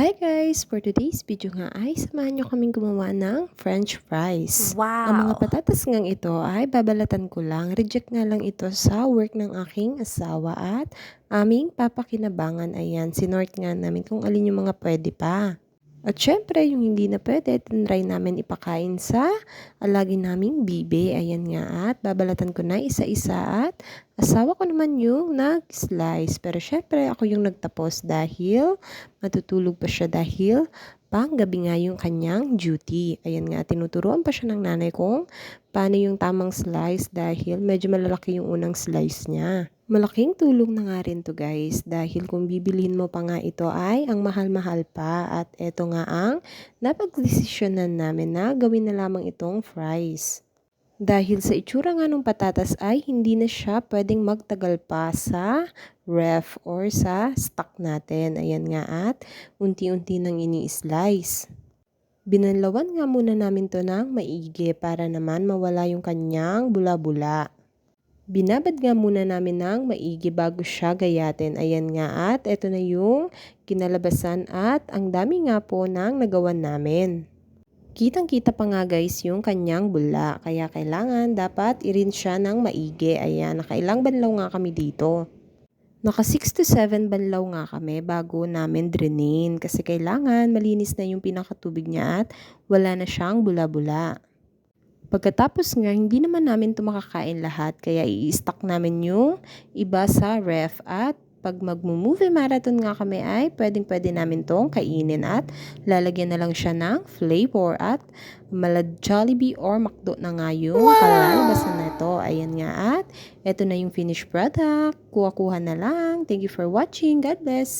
Hi guys! For today's video nga ay samahan nyo kaming gumawa ng french fries. Wow! Ang mga patatas ngang ito ay babalatan ko lang. Reject nga lang ito sa work ng aking asawa at aming papakinabangan. Ayan, sinort nga namin kung alin yung mga pwede pa. At syempre, yung hindi na pwede, tinry namin ipakain sa alagi naming bibe. Ayan nga at babalatan ko na isa-isa at asawa ko naman yung nag-slice. Pero syempre, ako yung nagtapos dahil matutulog pa siya dahil pang gabi nga yung kanyang duty. Ayan nga, tinuturuan pa siya ng nanay kung paano yung tamang slice dahil medyo malalaki yung unang slice niya. Malaking tulong na nga rin to guys dahil kung bibilhin mo pa nga ito ay ang mahal-mahal pa at eto nga ang napagdesisyonan namin na gawin na lamang itong fries. Dahil sa itsura nga ng patatas ay hindi na siya pwedeng magtagal pa sa ref or sa stock natin. Ayan nga at unti-unti nang ini-slice. Binanlawan nga muna namin to ng maigi para naman mawala yung kanyang bula-bula. Binabad nga muna namin ng maigi bago siya gayatin. Ayan nga at eto na yung kinalabasan at ang dami nga po ng nagawan namin. Kitang-kita pa nga guys yung kanyang bula. Kaya kailangan dapat irin siya ng maigi. Ayan, nakailang banlaw nga kami dito. Naka 6 to 7 banlaw nga kami bago namin drenin. Kasi kailangan malinis na yung pinakatubig niya at wala na siyang bula-bula. Pagkatapos nga, hindi naman namin ito makakain lahat. Kaya i-stock namin yung iba sa ref at pag magmo-movie marathon nga kami ay pwedeng pwede namin tong kainin at lalagyan na lang siya ng flavor at malad Jollibee or McDo na nga yung wow! kalalabasan na ito. Ayan nga at eto na yung finished product. Kuha-kuha na lang. Thank you for watching. God bless!